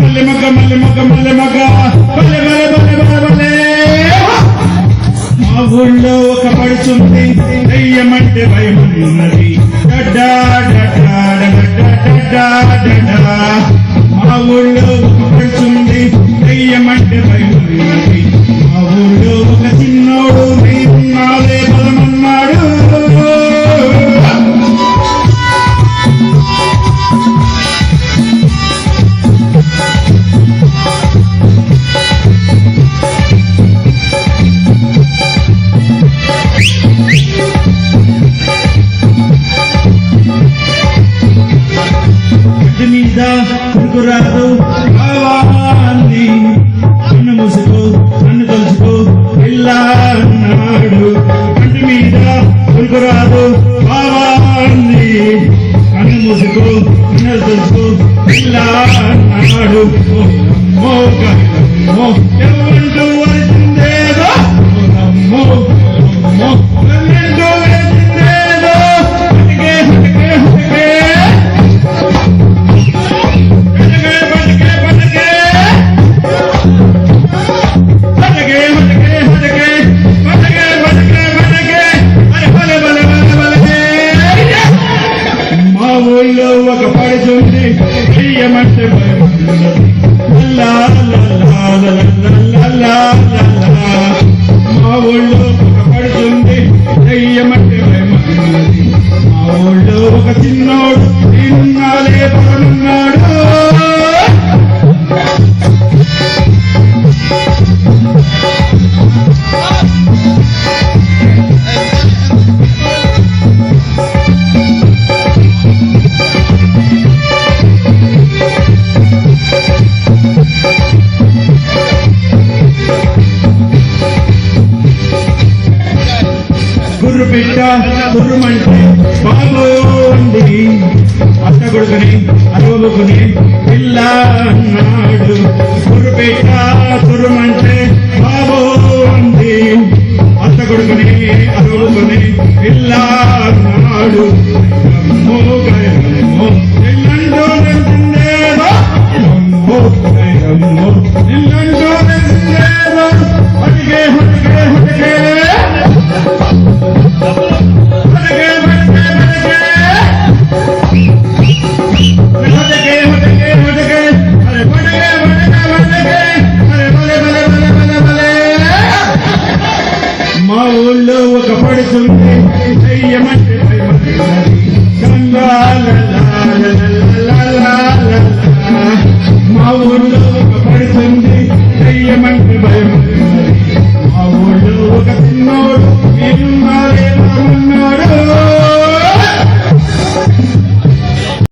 మల్లె మగ్గ మల్లె మగ్గ మల్లె మగ్గ బల్లె బల్లె బల్లె బల్లె బల్లె మా ఊళ్ళో ఒక పడుచుంది దయ్యమంటే భయం ఉన్నది డడ్డా డడ్డా డడ్డా డడ్డా మా ఊళ్ళో ఒక పడుచుంది దయ్యమంటే భయం ఉన్నది మా ఊళ్ళో ఒక ఇంటి మీద కురుకురాదు కావాలి చిన్న ముసుగు నన్ను తలుచుకో వెళ్ళాడు ఇంటి మీద కురుకురాదు కావాలి కన్ను ముసుగు నన్ను తలుచుకో పిల్లన్నాడు Максим. కుర్రు బిడ్డ కుర్రుమంటే బాబోండి అత్త కొడుకుని అరవబుకుని పిల్ల అన్నాడు. కుర్రు బిడ్డ కుర్రుమంటే బాబోండి అత్త కొడుకుని అరవబుకుని పిల్ల అన్నాడు. నిన్నంటూ నిన్నేదో అడిగే హడిగే హడిగే மவுண்டு